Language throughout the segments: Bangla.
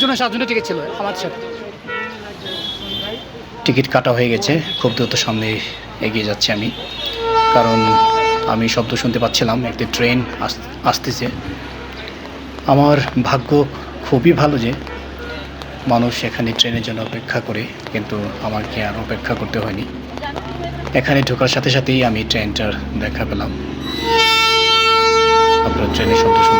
সাতজনের সাতজনের টিকিট ছিল আমার সাথে। টিকিট কাটা হয়ে গেছে, খুব দ্রুত সামনে এগিয়ে যাচ্ছি আমি। কারণ আমি শব্দ শুনতে পাচ্ছিলাম, একটি ট্রেন আস- আসতেছে। আমার ভাগ্য খুবই ভালো যে মানুষ এখানে ট্রেনের জন্য অপেক্ষা করে, কিন্তু আমাকে আর অপেক্ষা করতে হয়নি। এখানে ঢোকার সাথে সাথেই আমি ট্রেনটার দেখা পেলাম। আপনার ট্রেনের শব্দ শুনতে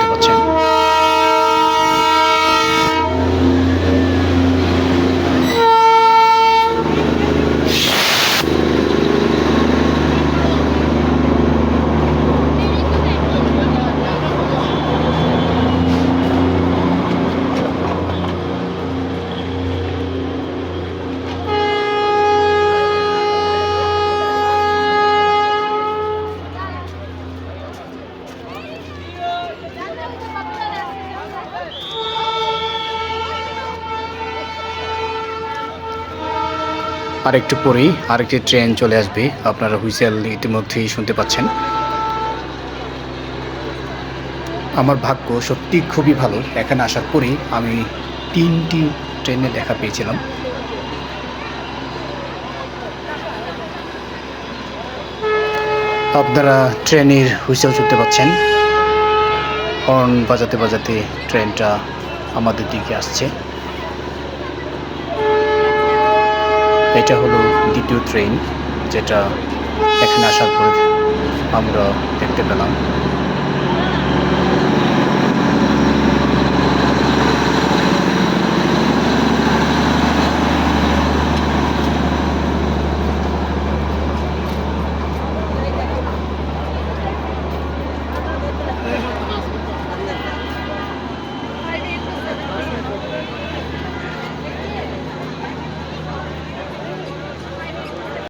আর একটু পরেই আরেকটি ট্রেন চলে আসবে। আপনারা হুইসেল ইতিমধ্যেই শুনতে পাচ্ছেন। আমার ভাগ্য সত্যি খুবই ভালো। এখানে আসার পরেই আমি তিনটি ট্রেনে দেখা পেয়েছিলাম। আপনারা ট্রেনের হুইসেল শুনতে পাচ্ছেন। হর্ন বাজাতে বাজাতে ট্রেনটা আমাদের দিকে আসছে। এটা হলো দ্বিতীয় ট্রেন যেটা এখানে আসার পর আমরা দেখতে পেলাম।